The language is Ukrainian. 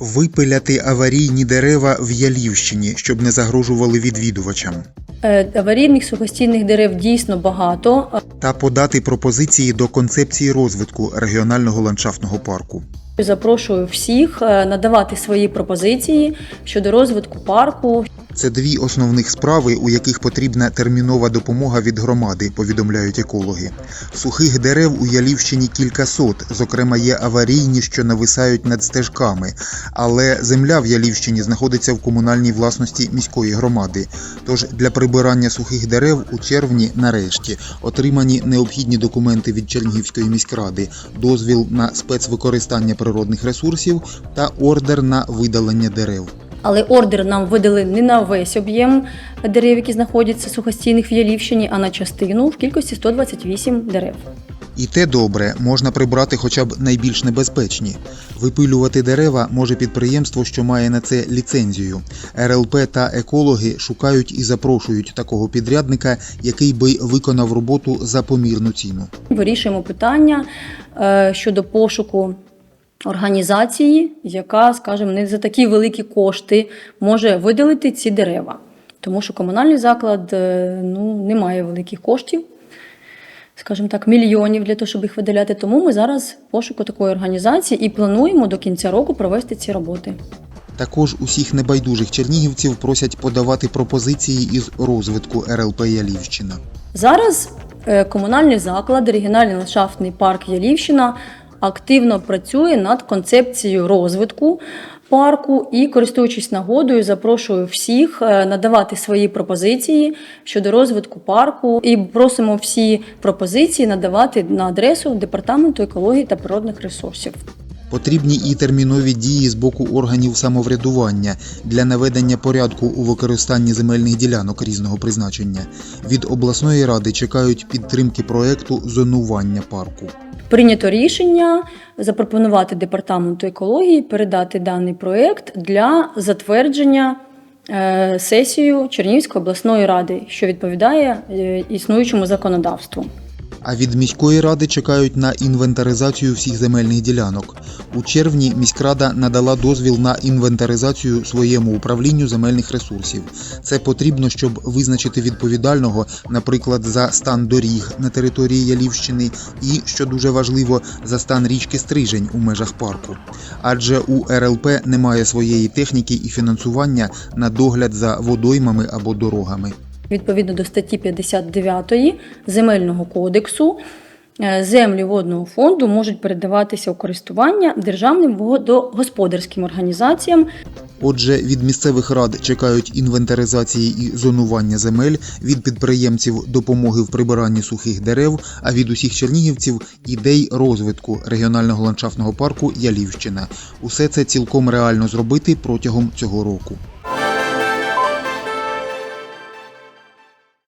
Випиляти аварійні дерева в Ялівщині, щоб не загрожували відвідувачам, Е, Аварійних сухостійних дерев дійсно багато. та подати пропозиції до концепції розвитку регіонального ландшафтного парку. Запрошую всіх е, надавати свої пропозиції щодо розвитку парку. Це дві основних справи, у яких потрібна термінова допомога від громади, повідомляють екологи. Сухих дерев у Ялівщині кількасот, зокрема є аварійні, що нависають над стежками. Але земля в Ялівщині знаходиться в комунальній власності міської громади. Тож для прибирання сухих дерев у червні, нарешті, отримані необхідні документи від Чернігівської міськради, дозвіл на спецвикористання природних ресурсів та ордер на видалення дерев. Але ордер нам видали не на весь об'єм дерев, які знаходяться сухостійних в Ялівщині, а на частину в кількості 128 дерев. І те добре, можна прибрати хоча б найбільш небезпечні. Випилювати дерева може підприємство, що має на це ліцензію. РЛП та екологи шукають і запрошують такого підрядника, який би виконав роботу за помірну ціну. Вирішуємо питання е, щодо пошуку організації, яка, скажімо, не за такі великі кошти може видалити ці дерева. Тому що комунальний заклад е, ну, не має великих коштів, скажімо так, мільйонів для того, щоб їх видаляти. Тому ми зараз в пошуку такої організації і плануємо до кінця року провести ці роботи. Також усіх небайдужих чернігівців просять подавати пропозиції із розвитку РЛП Ялівщина. Зараз е, комунальний заклад, регіональний ландшафтний парк Ялівщина активно працює над концепцією розвитку парку і, користуючись нагодою, запрошую всіх е, надавати свої пропозиції щодо розвитку парку і просимо всі пропозиції надавати на адресу департаменту екології та природних ресурсів. Потрібні і термінові дії з боку органів самоврядування для наведення порядку у використанні земельних ділянок різного призначення. Від обласної ради чекають підтримки проекту зонування парку. Прийнято рішення запропонувати департаменту екології передати даний проєкт для затвердження е, сесію Чернігівської обласної ради, що відповідає е, існуючому законодавству. А від міської ради чекають на інвентаризацію всіх земельних ділянок. У червні міськрада надала дозвіл на інвентаризацію своєму управлінню земельних ресурсів. Це потрібно, щоб визначити відповідального, наприклад, за стан доріг на території Ялівщини і, що дуже важливо, за стан річки Стрижень у межах парку. Адже у РЛП немає своєї техніки і фінансування на догляд за водоймами або дорогами. Відповідно до статті 59 Земельного кодексу е, землі водного фонду можуть передаватися у користування державним водогосподарським організаціям Отже, від місцевих рад чекають інвентаризації і зонування земель, від підприємців допомоги в прибиранні сухих дерев, а від усіх чернігівців ідей розвитку регіонального ландшафтного парку Ялівщина. Усе це цілком реально зробити протягом цього року.